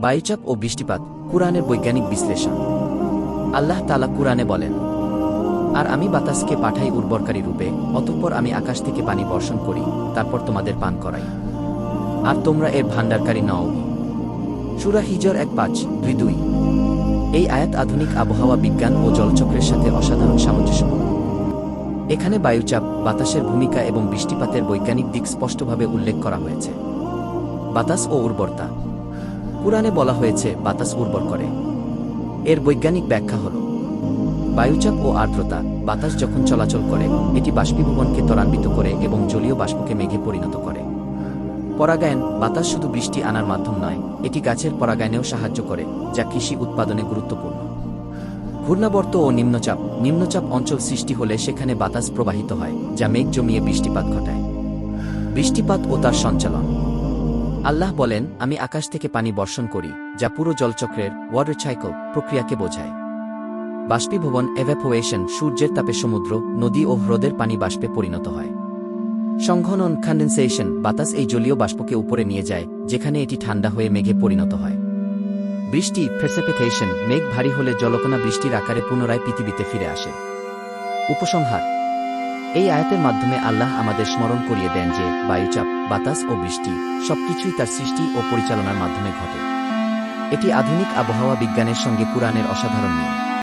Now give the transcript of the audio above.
বায়ুচাপ ও বৃষ্টিপাত কুরআনের বৈজ্ঞানিক বিশ্লেষণ। আল্লাহ তালা কুরআনে বলেন, আর আমি বাতাসকে পাঠাই উর্বরকারী রূপে, অতঃপর আমি আকাশ থেকে পানি বর্ষণ করি, তারপর তোমাদের পান করাই। আর তোমরা এর ভাণ্ডারকারী নও। সুরা হিজর এক পাঁচ, দুই দুই। এই আয়াত আধুনিক আবহাওয়া বিজ্ঞান ও জলচক্রের সাথে অসাধারণ সামঞ্জস্যপূর্ণ এখানে বায়ুচাপ, বাতাসের ভূমিকা এবং বৃষ্টিপাতের বৈজ্ঞানিক দিক স্পষ্টভাবে উল্লেখ করা হয়েছে। বাতাস ও উর্বরতা পুরাণে বলা হয়েছে, বাতাস উর্বর করে। এর বৈজ্ঞানিক ব্যাখ্যা হল, বায়ুচাপ ও আর্দ্রতা, বাতাস যখন চলাচল করে, এটি বাষ্পীভবনকে ত্বরান্বিত করে এবং জলীয় বাষ্পকে মেঘে পরিণত করে। পরাগায়ন, বাতাস শুধু বৃষ্টি আনার মাধ্যম নয়, এটি গাছের পরাগায়নেও সাহায্য করে, যা কৃষি উৎপাদনে গুরুত্বপূর্ণ। ঘূর্ণাবর্ত ও নিম্নচাপ নিম্নচাপ অঞ্চল সৃষ্টি হলে সেখানে বাতাস প্রবাহিত হয়, যা মেঘ জমিয়ে বৃষ্টিপাত ঘটায়। বৃষ্টিপাত ও তার সঞ্চালন আল্লাহ বলেন, আমি আকাশ থেকে পানি বর্ষণ করি, যা পুরো জলচক্রের ওয়াটার সাইকেল প্রক্রিয়াকে বোঝায়। বাষ্পীভবন এভ্যাপোয়েশন সূর্যের তাপে সমুদ্র, নদী ও হ্রদের পানি বাষ্পে পরিণত হয়। সংঘনন কন্ডেনসেশন বাতাস এই জলীয় বাষ্পকে উপরে নিয়ে যায়, যেখানে এটি ঠান্ডা হয়ে মেঘে পরিণত হয়। বৃষ্টি প্রেসিপিটেশন মেঘ ভারী হলে জলকণা বৃষ্টির আকারে পুনরায় পৃথিবীতে ফিরে আসে। উপসংহার এই আয়াতের মাধ্যমে আল্লাহ আমাদের স্মরণ করিয়ে দেন যে বায়ুচাপ, বাতাস ও বৃষ্টি সবকিছুই তার সৃষ্টি ও পরিচালনার মাধ্যমে ঘটে। এটি আধুনিক আবহাওয়া বিজ্ঞানের সঙ্গে পুরাণের অসাধারণ মিল।